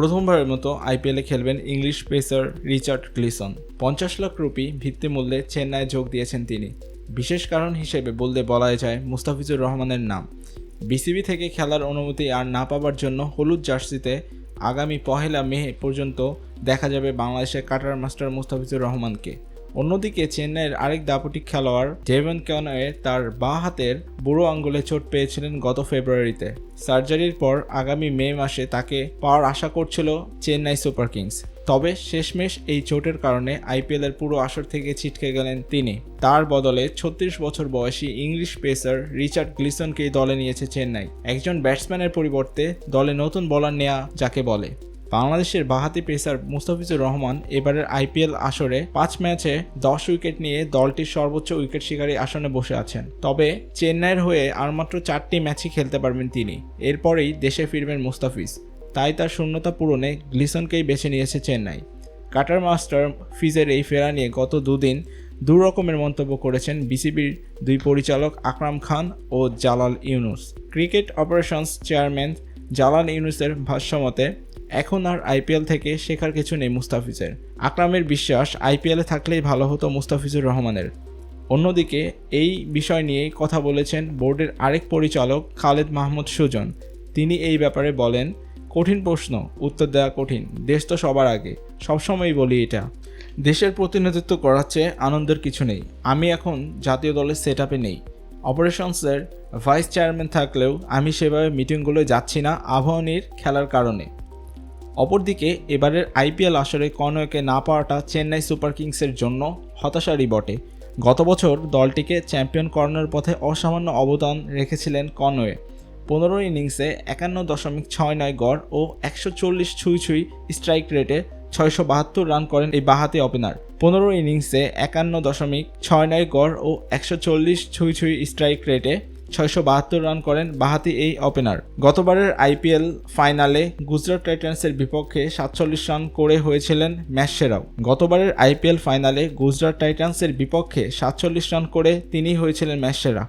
প্রথমবারের মতো আইপিএলে খেলবেন ইংলিশ পেসার রিচার্ড গ্লিসন। পঞ্চাশ লাখ রুপি ভিত্তিমূল্যে চেন্নাইয়ে যোগ দিয়েছেন তিনি। বিশেষ কারণ হিসেবে বলতে বলা যায় মুস্তাফিজুর রহমানের নাম। বিসিবি থেকে খেলার অনুমতি আর না পাবার জন্য হলুদ জার্সিতে আগামী পহেলা মে পর্যন্ত দেখা যাবে বাংলাদেশের কাটার মাস্টার মুস্তাফিজুর রহমানকে। অন্যদিকে চেন্নাইয়ের আরেক দাপটিক খেলোয়াড় ডেভন ক্যানয়ে তার বাঁ হাতের বুড়ো আঙ্গুলে চোট পেয়েছিলেন গত ফেব্রুয়ারিতে। সার্জারির পর আগামী মে মাসে তাকে পাওয়ার আশা করছিল চেন্নাই সুপার কিংস। তবে শেষমেশ এই চোটের কারণে আইপিএলের পুরো আসর থেকে ছিটকে গেলেন তিনি। তার বদলে ছত্রিশ বছর বয়সী ইংলিশ পেসার রিচার্ড গ্লিসনকেই দলে নিয়েছে চেন্নাই। একজন ব্যাটসম্যানের পরিবর্তে দলে নতুন বলার নেয়া যাকে বলে। বাংলাদেশের বাহাতি পেসার মুস্তাফিজুর রহমান এবারের আইপিএল আসরে পাঁচ ম্যাচে দশ উইকেট নিয়ে দলটির সর্বোচ্চ উইকেট শিকারী আসনে বসে আছেন। তবে চেন্নাইয়ের হয়ে আর মাত্র চারটি ম্যাচই খেলতে পারবেন তিনি। এরপরেই দেশে ফিরবেন মুস্তাফিজ। তাই তার শূন্যতা পূরণে গ্লিসনকেই বেছে নিয়েছে চেন্নাই। কাটার মাস্টার ফিজের এই ফেরা নিয়ে গত দুদিন দু রকমের মন্তব্য করেছেন বিসিবির দুই পরিচালক আকরাম খান ও Jalal Yunus. Cricket operations chairman Jalal ইউনুসের ভাষ্যমতে, এখন আর আইপিএল থেকে শেখার কিছু নেই মুস্তাফিজের। আকরামের বিশ্বাস, আইপিএলে থাকলেই ভালো হতো মুস্তাফিজুর রহমানের। অন্যদিকে, এই বিষয় নিয়েই কথা বলেছেন বোর্ডের আরেক পরিচালক খালেদ মাহমুদ সুজন। তিনি এই ব্যাপারে বলেন, কঠিন প্রশ্ন, উত্তর দেওয়া কঠিন, দেশ তো সবার আগে, সবসময়ই বলি এটা। দেশের প্রতিনিধিত্ব করার চেয়ে আনন্দের কিছু নেই। আমি এখন জাতীয় দলের সেট আপে নেই। অপারেশনসের ভাইস চেয়ারম্যান থাকলেও আমি সেভাবে মিটিংগুলোয় যাচ্ছি না আবাহনীর খেলার কারণে। অপরদিকে, এবারের আইপিএল আসরে কনওয়েকে না পাওয়াটা চেন্নাই সুপার কিংসের জন্য হতাশারই বটে। গত বছর দলটিকে চ্যাম্পিয়ন করানোর পথে অসামান্য অবদান রেখেছিলেন কনওয়ে পনেরো ইনিংসে একান্ন দশমিক ছয় নয় গড় ও একশো চল্লিশ ছুঁই ছুঁই স্ট্রাইক রেটে ছয়শো বাহাত্তর রান করেন এই বাহাতি ওপেনার। পনেরো ইনিংসে একান্ন দশমিক ছয় নয় গড় ও একশো চল্লিশ ছুঁই ছুঁই স্ট্রাইক রেটে ছয়শো বাহাত্তর রান করেন বাহাতি এই ওপেনার গতবারের আইপিএল ফাইনালে গুজরাট টাইটান্সের বিপক্ষে সাতচল্লিশ রান করে হয়েছিলেন ম্যাচ সেরাও। গতবারের আইপিএল ফাইনালে গুজরাট টাইটান্সের বিপক্ষে সাতচল্লিশ রান করে তিনি হয়েছিলেন ম্যাচ সেরা।